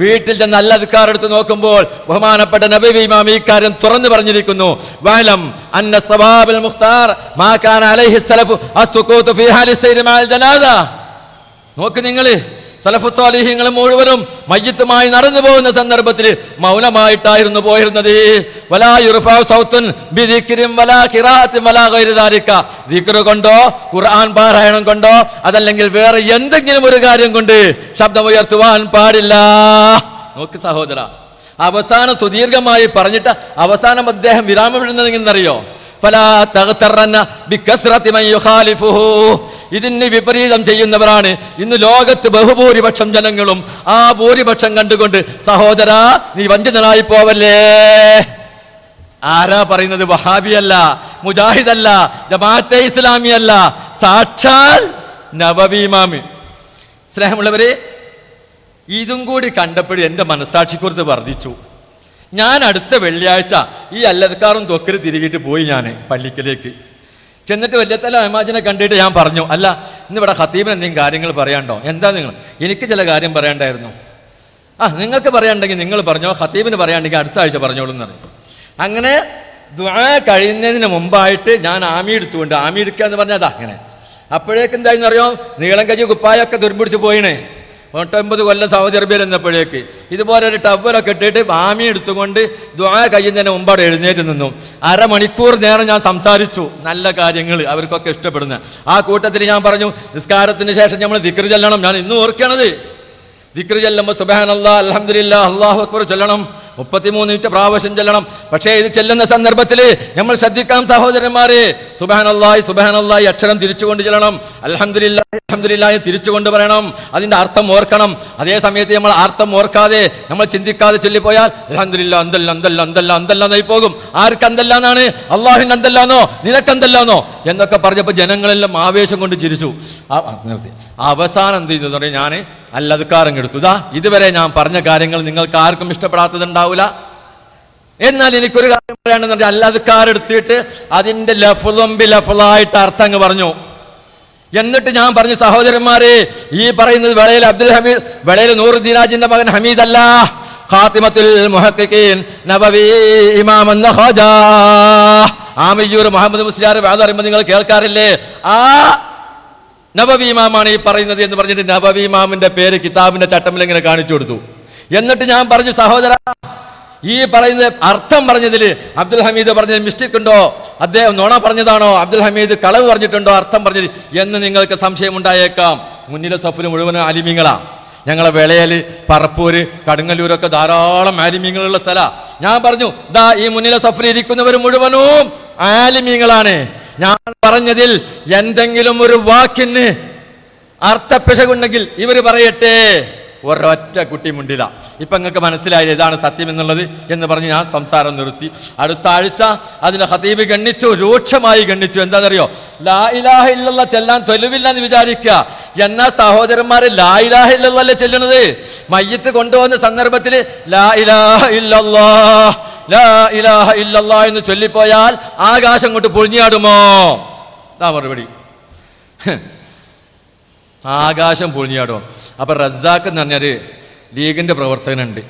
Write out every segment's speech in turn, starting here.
വീട്ടിൽ ചെന്ന് നല്ല അധികാരം എടുത്ത് നോക്കുമ്പോൾ ബഹുമാനപ്പെട്ട നബി ഇമാം ഈ കാര്യം തുറന്നു പറഞ്ഞിരിക്കുന്നു. വാലം അന്ന മുഖ്താർ മാക്കാൻ അലൈഹി സലഫ് നോക്ക് നിങ്ങൾ സലഫുസ്വാലിഹ്യങ്ങൾ മുഴുവനും മയ്യത്തുമായി നടന്നു പോകുന്ന സന്ദർഭത്തിൽ മൗനമായിട്ടായിരുന്നു പോയിരുന്നത്. കൊണ്ടോ ഖുർആൻ പാരായണം കൊണ്ടോ അതല്ലെങ്കിൽ വേറെ എന്തെങ്കിലും ഒരു കാര്യം കൊണ്ട് ശബ്ദം ഉയർത്തുവാൻ പാടില്ല. നോക്ക് സഹോദര അവസാനം സുദീർഘമായി പറഞ്ഞിട്ട് അവസാനം അദ്ദേഹം വിരാമം ഇടുന്നത് എങ്ങനെന്നറിയോ ഇതിന് വിപരീതം ചെയ്യുന്നവരാണ്. ഇന്ന് ലോകത്ത് ബഹുഭൂരിപക്ഷം ജനങ്ങളും ആ ഭൂരിപക്ഷം കണ്ടുകൊണ്ട് സഹോദര നീ വഞ്ചിതനായി പോവല്ലേ? ആരാ പറയുന്നത്? വഹാബിയല്ല അല്ല ജമാഅത്തെ ഇസ്ലാമിയല്ല സാക്ഷാൽ നവവീമാമി സ്നേഹമുള്ളവരെ ഇതും കൂടി കണ്ടപ്പോഴും എന്റെ മനസ്സാക്ഷിക്കുറത്ത് വർദ്ധിച്ചു. ഞാൻ അടുത്ത വെള്ളിയാഴ്ച ഈ അല്ലതക്കാറും തൊക്കര് തിരികിട്ട് പോയി ഞാൻ പള്ളിക്കലേക്ക്. ചെന്നിട്ട് വല്യത്തല അമാജിനെ കണ്ടിട്ട് ഞാൻ പറഞ്ഞു അല്ല ഇന്ന് ഇവിടെ ഹത്തീബിന് എന്തെങ്കിലും കാര്യങ്ങൾ പറയാണ്ടോ എന്താ നിങ്ങൾ? എനിക്ക് ചില കാര്യം പറയണ്ടായിരുന്നു ആ നിങ്ങൾക്ക് പറയാണ്ടെങ്കിൽ നിങ്ങൾ പറഞ്ഞോ ഹത്തീബിന് പറയാണ്ടെങ്കിൽ അടുത്ത ആഴ്ച പറഞ്ഞോളൂ എന്ന് പറഞ്ഞു. അങ്ങനെ ദ്വാ കഴിയുന്നതിന് മുമ്പായിട്ട് ഞാൻ ആമി എടുത്തുകൊണ്ട് ആമി എടുക്കുക എന്ന് പറഞ്ഞാൽ അതാ അങ്ങനെ അപ്പോഴേക്ക് എന്തായെന്ന് അറിയോ? നീളം കജി കുപ്പായൊക്കെ തുരുമ്പിടിച്ച് പോയിണേ ഒട്ടൊമ്പത് കൊല്ലം സൗദി അറേബ്യയിൽ എന്നപ്പോഴേക്ക് ഇതുപോലെ ഒരു ടവലൊക്കെ ഇട്ടിട്ട് ആമി എടുത്തുകൊണ്ട് ദ്വാ കഴിയുന്നതിന് മുമ്പാട് എഴുന്നേറ്റ് നിന്നു. അരമണിക്കൂർ നേരം ഞാൻ സംസാരിച്ചു. നല്ല കാര്യങ്ങൾ അവർക്കൊക്കെ ഇഷ്ടപ്പെടുന്ന. ആ കൂട്ടത്തിൽ ഞാൻ പറഞ്ഞു നിസ്കാരത്തിന് ശേഷം നമ്മൾ ദിക്ർ ചെല്ലണം. ഞാൻ ഇന്നും ഓർക്കണത്. ദിക്ർ ചെല്ലുമ്പോൾ സുബാൻ അള്ളാഹ് അലഹമില്ല അള്ളാഹു അക്ബർ ചെല്ലണം. മുപ്പത്തിമൂന്ന് മിനിറ്റ് പ്രാവശ്യം ചെല്ലണം. പക്ഷേ ഇത് ചെല്ലുന്ന സന്ദർഭത്തിൽ നമ്മൾ ശ്രദ്ധിക്കാം സഹോദരന്മാരെ. സുബാനല്ലായി സുബാനല്ലായി അക്ഷരം തിരിച്ചുകൊണ്ട് ചെല്ലണം. അലഹമില്ല അലഹമില്ലായി തിരിച്ചുകൊണ്ട് പറയണം അതിന്റെ അർത്ഥം ഓർക്കണം. അതേ സമയത്ത് നമ്മൾ അർത്ഥം ഓർക്കാതെ നമ്മൾ ചിന്തിക്കാതെ ചൊല്ലിപ്പോയാൽ അലഹമില്ല അന്തല്ല അന്തല്ല അന്തല്ല അന്തല്ല എന്നായി പോകും. ആർക്ക് അന്തല്ലാന്നാണ് അള്ളാഹിന് അന്തല്ലാന്നോ നിനക്ക് അന്തല്ലാന്നോ എന്നൊക്കെ പറഞ്ഞപ്പോൾ ജനങ്ങളെല്ലാം ആവേശം കൊണ്ട് ചിരിച്ചു. നിർത്തി. അവസാനം എന്ത് ചെയ്തു പറഞ്ഞാൽ ഞാൻ അല്ലതുക്കാരം എടുത്തു ഇതാ ഇതുവരെ ഞാൻ പറഞ്ഞ കാര്യങ്ങൾ നിങ്ങൾക്ക് ആർക്കും ഇഷ്ടപ്പെടാത്തതുണ്ടാവില്ല എന്നാൽ എനിക്കൊരു കാര്യം പറയാണെന്നുണ്ടെങ്കിൽ അല്ലതുക്കാരെടുത്തിട്ട് അതിന്റെ ലഫുലൊമ്പി ലഫുലായിട്ട് അർത്ഥം പറഞ്ഞു. എന്നിട്ട് ഞാൻ പറഞ്ഞു സഹോദരന്മാരെ ഈ പറയുന്നത് വെളയിൽ അബ്ദുൽ ഹമീദ് വെളയിൽ നൂറുദ്ദീനാജിന്റെ മകൻ ഹമീദ് അല്ല ഖാത്തിമത്തുൽ മുഹഖിഖീൻ നബവി ഇമാം ഖാജ. ആമിയൂർ മുഹമ്മദ് മുസ്ലിയാർ വേദം നിങ്ങൾ കേൾക്കാറില്ലേ? ആ നബവി ഇമാമാണ് ഈ പറയുന്നത് എന്ന് പറഞ്ഞിട്ട് നബവീമാമിന്റെ പേര് കിതാബിന്റെ ചട്ടമിൽ ഇങ്ങനെ കാണിച്ചു കൊടുത്തു. എന്നിട്ട് ഞാൻ പറഞ്ഞു സഹോദര ഈ പറയുന്നത് അർത്ഥം പറഞ്ഞതിൽ അബ്ദുൽ ഹമീദ് പറഞ്ഞതിൽ മിസ്റ്റേക്ക് ഉണ്ടോ? അദ്ദേഹം നുണ പറഞ്ഞതാണോ? അബ്ദുൽ ഹമീദ് കളവ് പറഞ്ഞിട്ടുണ്ടോ? അർത്ഥം പറഞ്ഞത് എന്ന് നിങ്ങൾക്ക് സംശയം ഉണ്ടായേക്കാം മുന്നിലെ സഫിൽ മുഴുവനും അലിമിങ്ങളാ. ഞങ്ങളെ വേളയൽ പറപ്പൂര് കടുങ്ങല്ലൂരൊക്കെ ധാരാളം ആലിമീങ്ങളുള്ള സ്ഥല. ഞാൻ പറഞ്ഞു ദാ ഈ മുന്നിലെ സഫിൽ ഇരിക്കുന്നവർ മുഴുവനും ആലിമീങ്ങളാണ് ഞാൻ പറഞ്ഞതിൽ എന്തെങ്കിലും ഒരു വാക്കിന് അർത്ഥപ്പിശകുണ്ടെങ്കിൽ ഇവർ പറയട്ടെ. ഒരൊറ്റ കുട്ടി മുണ്ടില്ല ഇപ്പൊ നിങ്ങൾക്ക് മനസ്സിലായത് ഇതാണ് സത്യം എന്നുള്ളത് എന്ന് പറഞ്ഞ് ഞാൻ സംസാരം നിർത്തി. അടുത്ത ആഴ്ച അതിനെ ഹതീബ് ഗണ്ണിച്ചു രൂക്ഷമായി ഗണ്ണിച്ചു. എന്താണെന്നറിയോ? ലാ ഇലാഹ ഇല്ലല്ല ചെല്ലാൻ തൊലുവില്ല എന്ന് വിചാരിക്കുക. എന്നാ സഹോദരന്മാര് ലാ ഇലാഹ ഇല്ലല്ലേ ചെല്ലണത്? മയ്യത്ത് കൊണ്ടുവന്ന സന്ദർഭത്തിൽ ലാ ഇലാഹ ഇല്ലല്ലാ ഇലാഹ എന്ന് ചൊല്ലിപ്പോയാൽ ആകാശം കൊണ്ട് പൊളിഞ്ഞാടുമോ? ഇതാ മറുപടി. ആകാശം പൊളിഞ്ഞാടുമോ അപ്പൊ റസാക്ക് എന്ന് പറഞ്ഞൊരു ലീഗിന്റെ പ്രവർത്തകനുണ്ട്.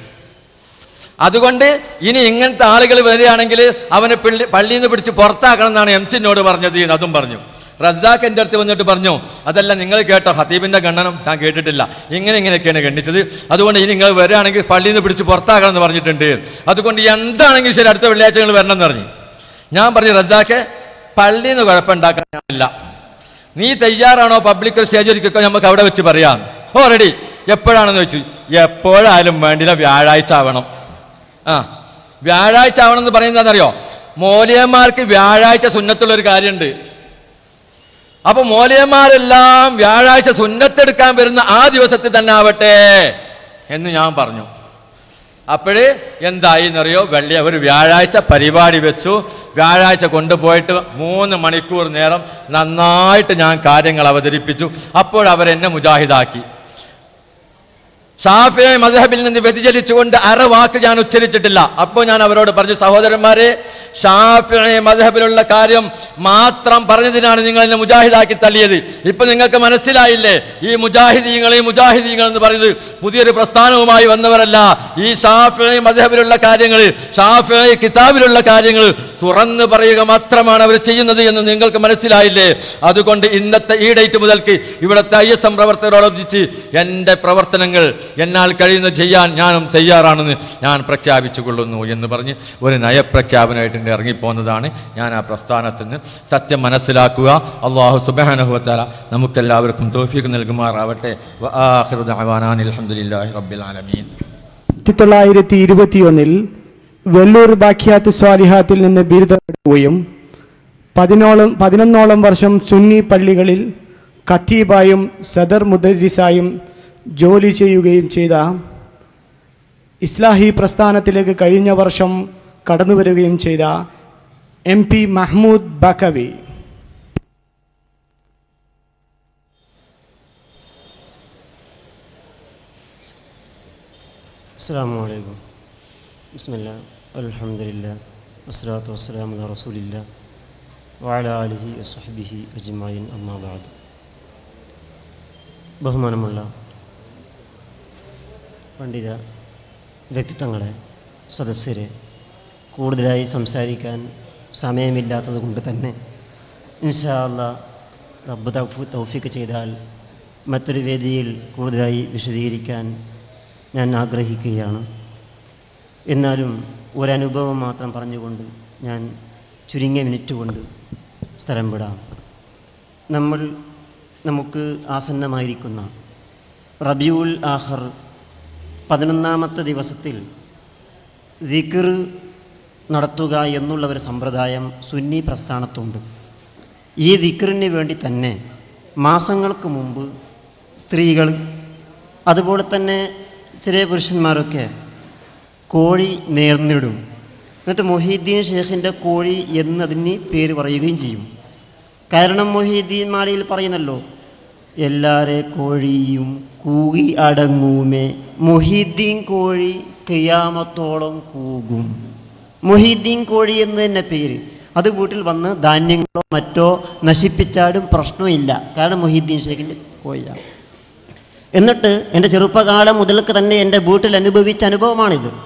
അതുകൊണ്ട് ഇനി ഇങ്ങനത്തെ ആളുകൾ വരികയാണെങ്കിൽ അവനെ പള്ളി പള്ളിയിൽ നിന്ന് പിടിച്ച് പുറത്താക്കണം എന്നാണ് എം സിനോട് പറഞ്ഞത് അതും പറഞ്ഞു. റസാഖ് എന്റെ അടുത്ത് വന്നിട്ട് പറഞ്ഞു അതല്ല നിങ്ങൾ കേട്ടോ ഹത്തീബിന്റെ ഖണ്ഡനം ഞാൻ കേട്ടിട്ടില്ല. ഇങ്ങനെ ഇങ്ങനെയൊക്കെയാണ് ഖണ്ഡിച്ചത്. അതുകൊണ്ട് ഇനി നിങ്ങൾ വരികയാണെങ്കിൽ പള്ളിയിൽ നിന്ന് പിടിച്ച് പുറത്താക്കണം എന്ന് പറഞ്ഞിട്ടുണ്ട്. അതുകൊണ്ട് എന്താണെങ്കിൽ ശരി അടുത്ത വെള്ളിയാഴ്ച നിങ്ങൾ വരണം എന്ന് പറഞ്ഞു. ഞാൻ പറഞ്ഞു റസാഖെ പള്ളിയിൽ നിന്ന് കുഴപ്പമുണ്ടാക്കാനില്ല. നീ തയ്യാറാണോ പബ്ലിക് ഒരു സ്റ്റേജ് ഒരുക്കൊക്കെ നമുക്ക് അവിടെ വെച്ച് പറയാം. ഓ റെഡി. എപ്പോഴാണെന്ന് ചോദിച്ചു. എപ്പോഴായാലും വേണ്ടില്ല വ്യാഴാഴ്ച ആവണം. ആ വ്യാഴാഴ്ച ആവണം എന്ന് പറയുന്നത് എന്താണെന്നറിയോ? മോലിയന്മാർക്ക് വ്യാഴാഴ്ച സുന്നത്തുള്ള ഒരു കാര്യമുണ്ട്. അപ്പൊ മോലയന്മാരെല്ലാം വ്യാഴാഴ്ച സുന്നത്തെടുക്കാൻ വരുന്ന ആ ദിവസത്തിൽ തന്നെ ആവട്ടെ എന്ന് ഞാൻ പറഞ്ഞു. അപ്പോൾ എന്തായി എന്നറിയോ വെള്ളി ഒരു വ്യാഴാഴ്ച പരിപാടി വെച്ചു. വ്യാഴാഴ്ച കൊണ്ടുപോയിട്ട് മൂന്ന് മണിക്കൂർ നേരം നന്നായിട്ട് ഞാൻ കാര്യങ്ങൾ അവതരിപ്പിച്ചു. അപ്പോൾ അവരെന്നെ മുജാഹിദാക്കി. ഷാഫിയെ മദ്ഹബിൽ നിന്ന് വ്യതിചലിച്ചുകൊണ്ട് അര വാക്ക് ഞാൻ ഉച്ചരിച്ചിട്ടില്ല. അപ്പോൾ ഞാൻ അവരോട് പറഞ്ഞു സഹോദരന്മാരെ ഷാഫിയെ മദ്ഹബിലുള്ള കാര്യം മാത്രം പറഞ്ഞതിനാണ് നിങ്ങൾ എന്നെ മുജാഹിദാക്കി തള്ളിയത്. ഇപ്പൊ നിങ്ങൾക്ക് മനസ്സിലായില്ലേ? ഈ മുജാഹിദീങ്ങൾ ഈ മുജാഹിദീങ്ങൾ എന്ന് പറയുന്നത് പുതിയൊരു പ്രസ്ഥാനവുമായി വന്നവരല്ല. ഈ ഷാഫിയെ മദ്ഹബിലുള്ള കാര്യങ്ങൾ ഷാഫിയെ കിതാബിലുള്ള കാര്യങ്ങൾ തുറന്നു പറയുക മാത്രമാണ് അവർ ചെയ്യുന്നത് എന്ന് നിങ്ങൾക്ക് മനസ്സിലായില്ലേ? അതുകൊണ്ട് ഇന്നത്തെ ഈ ഡേറ്റ് മുതൽക്ക് ഇവിടുത്തെ ഐ എസ് എം പ്രവർത്തകരോടൊപ്പിച്ച് എന്റെ പ്രവർത്തനങ്ങൾ എന്നാൽ കഴിയുന്ന ചെയ്യാൻ ഞാനും തയ്യാറാണെന്ന് ഞാൻ പ്രഖ്യാപിച്ചു കൊള്ളുന്നു എന്ന് പറഞ്ഞ് ഒരു നയപ്രഖ്യാപനമായിട്ട് ഇങ്ങ് ഇറങ്ങിപ്പോന്നതാണ് ഞാൻ ആ പ്രസ്ഥാനത്തിൽ നിന്ന് സത്യം മനസ്സിലാക്കുക. അള്ളാഹു സുബാനഹുത്താല നമുക്കെല്ലാവർക്കും തോഫീക്ക് നൽകുമാറാവട്ടെ. അൽഹംദുലില്ലാഹി റബ്ബിൽ ആലമീൻ. ആയിരത്തി തൊള്ളായിരത്തി ഇരുപത്തിയൊന്നിൽ വെള്ളൂർ ബാഖ്യാത്ത് സ്വാലിഹാത്തിൽ നിന്ന് ബിരുദമെടുക്കുകയും പതിനോളം പതിനൊന്നോളം വർഷം സുന്നി പള്ളികളിൽ ഖത്തീബായും സദർ മുദരിസായും ജോലി ചെയ്യുകയും ചെയ്ത ഇസ്ലാഹി പ്രസ്ഥാനത്തിലേക്ക് കഴിഞ്ഞ വർഷം കടന്നു വരികയും ചെയ്ത എം പി മഹ്മൂദ് ബക്കവി. അസ്സാം വലൈക്കും ബിസ്മില്ല അലഹമില്ല വസ്സലാത്തു വസ്സലാമു അല റസൂലില്ല വാല അലിഹി വസ്ഹബിഹി അജ്മായിൻ അമ്മാബാദ് ബഹുമാനമുള്ള പണ്ഡിത വ്യക്തിത്വങ്ങളെ സദസ്യരെ കൂടുതലായി സംസാരിക്കാൻ സമയമില്ലാത്തത് കൊണ്ട് തന്നെ ഇൻഷാല്ല റബ്ബ് തൗഫു തൗഫിക്ക് ചെയ്താൽ മറ്റൊരു വേദിയിൽ കൂടുതലായി വിശദീകരിക്കാൻ ഞാൻ ആഗ്രഹിക്കുകയാണ്. എന്നാലും ഒരനുഭവം മാത്രം പറഞ്ഞുകൊണ്ട് ഞാൻ ചുരുങ്ങിയ മിനിറ്റ് കൊണ്ട് സ്ഥലം വിടാം. നമ്മൾ നമുക്ക് ആസന്നമായിരിക്കുന്ന റബിയുൽ ആഹർ പതിനൊന്നാമത്തെ ദിവസത്തിൽ ദിക്ർ നടത്തുക എന്നുള്ള ഒരു സമ്പ്രദായം സുന്നി പ്രസ്ഥാനത്തുണ്ട്. ഈ ദിക്റിന് വേണ്ടി തന്നെ മാസങ്ങൾക്ക് മുമ്പ് സ്ത്രീകൾ അതുപോലെ തന്നെ ചെറിയ പുരുഷന്മാരൊക്കെ കോഴി നേർന്നിടും. എന്നിട്ട് മൊഹീദ്ദീൻ ഷേഖിന്റെ കോഴി എന്നതിന് പേര് പറയുകയും ചെയ്യും. കാരണം മൊഹീദ്ദീൻ മാലയിൽ പറയുന്നല്ലോ എല്ലാരെ കോഴിയും കൂകി അടങ്ങൂമേ മൊഹീദ്ദീൻ കോഴി കിയാമത്തോളം കൂകും. മൊഹീദ്ദീൻ കോഴി എന്ന് തന്നെ പേര്. അത് വീട്ടിൽ വന്ന് ധാന്യങ്ങളോ മറ്റോ നശിപ്പിച്ചാലും പ്രശ്നമില്ല കാരണം മൊഹീദ്ദീൻ ഷേഖിന്റെ കോഴിയാണ്. എന്നിട്ട് എന്റെ ചെറുപ്പകാലം മുതൽക്ക് തന്നെ എന്റെ വീട്ടിൽ അനുഭവിച്ച അനുഭവമാണിത്.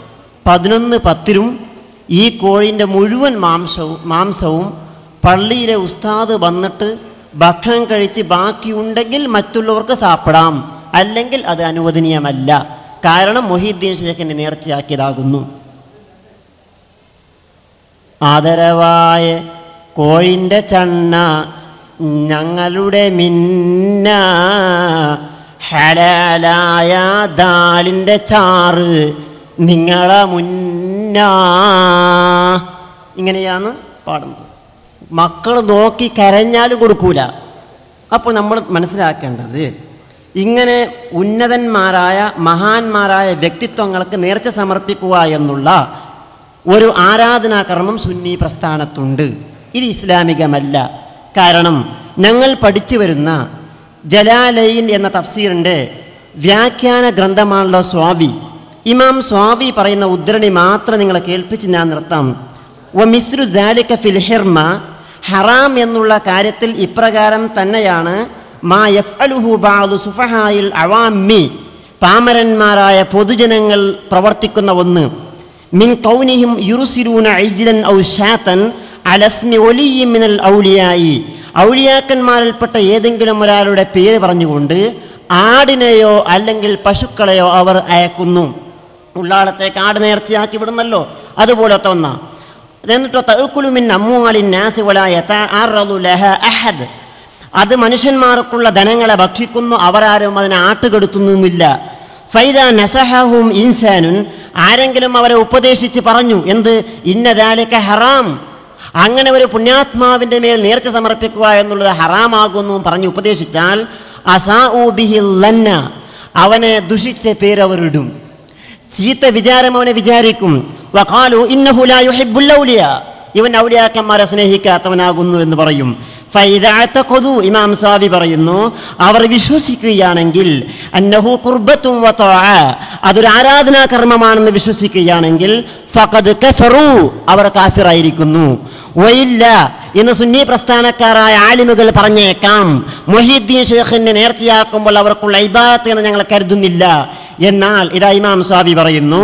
പതിനൊന്ന് പത്തിലും ഈ കോഴിന്റെ മുഴുവൻ മാംസവും മാംസവും പള്ളിയിലെ ഉസ്താദ് വന്നിട്ട് ഭക്ഷണം കഴിച്ച് ബാക്കിയുണ്ടെങ്കിൽ മറ്റുള്ളവർക്ക് സാപ്പിടാം. അല്ലെങ്കിൽ അത് അനുവദനീയമല്ല. കാരണം മൊഹീദ്ദീൻ ഷേഖിനെ നേർച്ചയാക്കിയതാകുന്നു. ആദരവായ കോഴിന്റെ ചണ്ണ ഞങ്ങളുടെ മിന്ന ഹലാലായ ദാലിന്റെ ചാറ് നിങ്ങളെ മുന്നാ. ഇങ്ങനെയാണ് പാടുന്നത്. മക്കൾ നോക്കി കരഞ്ഞാലും കൊടുക്കൂല. അപ്പോൾ നമ്മൾ മനസ്സിലാക്കേണ്ടത് ഇങ്ങനെ ഉന്നതന്മാരായ മഹാന്മാരായ വ്യക്തിത്വങ്ങൾക്ക് നേർച്ച സമർപ്പിക്കുക എന്നുള്ള ഒരു ആരാധനാകർമ്മം സുന്നി പ്രസ്ഥാനത്തുണ്ട്. ഇത് ഇസ്ലാമികമല്ല. കാരണം ഞങ്ങൾ പഠിച്ചു വരുന്ന ജലാലയിൻ എന്ന തഫ്സീറിന്റെ വ്യാഖ്യാന ഗ്രന്ഥമാണല്ലോ സ്വാവി. ഇമാം സ്വാവി പറയുന്ന ഉദ്ധരണി മാത്രം നിങ്ങളെ കേൾപ്പിച്ച് ഞാൻ നിർത്താം. വ മിസ്രു ദാലിക ഫിൽഹിർമ ഹറാം എന്നുള്ള കാര്യത്തിൽ ഇപ്രകാരം തന്നെയാണ് മാ യഫ്അലുഹു ബാദു സുഫഹായിൽ അവാമി പാമരന്മാരായ പൊതുജനങ്ങൾ പ്രവർത്തിക്കുന്ന ഒന്ന്. മിൻ കൗനിഹിം യുറുസിരൂന ഐജ്ലൻ ഔ ഷാത്തൻ അലസ്മി ഒലിയും മിനൽ ഔലിയായി. ഔലിയാക്കന്മാരിൽപ്പെട്ട ഏതെങ്കിലും ഒരാളുടെ പേര് പറഞ്ഞുകൊണ്ട് ആടിനെയോ അല്ലെങ്കിൽ പശുക്കളെയോ അവർ അയക്കുന്നു. ഉള്ളാളത്തേക്ക് കാട് നേർച്ചയാക്കി വിടുന്നല്ലോ. അതുപോലത്തെ ഒന്നാ. എന്നിട്ടോ തഅക്കുലുമിൻ അമ്മുവാലിൻ അഹദ്. അത് മനുഷ്യന്മാർക്കുള്ള ധനങ്ങളെ ഭക്ഷിക്കുന്നു അവരാരും അതിനെ ആട്ടുകെടുത്തുന്നുമില്ല. ഫൈദ നസഹഹും ഇൻസാനുൻ. ആരെങ്കിലും അവരെ ഉപദേശിച്ച് പറഞ്ഞു എന്ത്? ഇന്നതാലിക്ക ഹറാം. അങ്ങനെ ഒരു പുണ്യാത്മാവിന്റെ മേൽ നേർച്ച സമർപ്പിക്കുക എന്നുള്ളത് ഹറാമാകുന്നു പറഞ്ഞു ഉപദേശിച്ചാൽ അസാഊ ബിഹിൽ ലന്ന. അവനെ ദുഷിച്ച പേരവരിടും ചീത്ത വിചാരം അവനെ വിചാരിക്കും. വഖാലു ഇന്നഹു ലാ യുഹിബ്ബുൽ ഔലിയ. ഇവൻ ഔലിയാക്കന്മാരെ സ്നേഹിക്കാത്തവനാകുന്നു എന്ന് പറയും. ഫൈദഅതഖദു ഇമാം സാവി പറയുന്നു അവർ വിശ്വസിക്കുകയാണെങ്കിൽ അന്നഹു കുർബത്തും അതൊരു ആരാധനാ കർമ്മമാണെന്ന് വിശ്വസിക്കുകയാണെങ്കിൽ ഫഖദ് കഫറു അവർ കാഫിറായിരിക്കുന്നു. വയില്ല ഇന്ന് സുന്നി പ്രസ്ഥാനക്കാരായ ആലിമുകൾ പറഞ്ഞേക്കാം. മൊഹീദ്ദീൻ ഷെയ്ഖിനെ നേർച്ചയാക്കുമ്പോൾ അവർക്കുള്ള ഇബാത്ത് എന്ന് ഞങ്ങൾ കരുതുന്നില്ല. എന്നാൽ ഇതാ ഇമാം സ്വാബി പറയുന്നു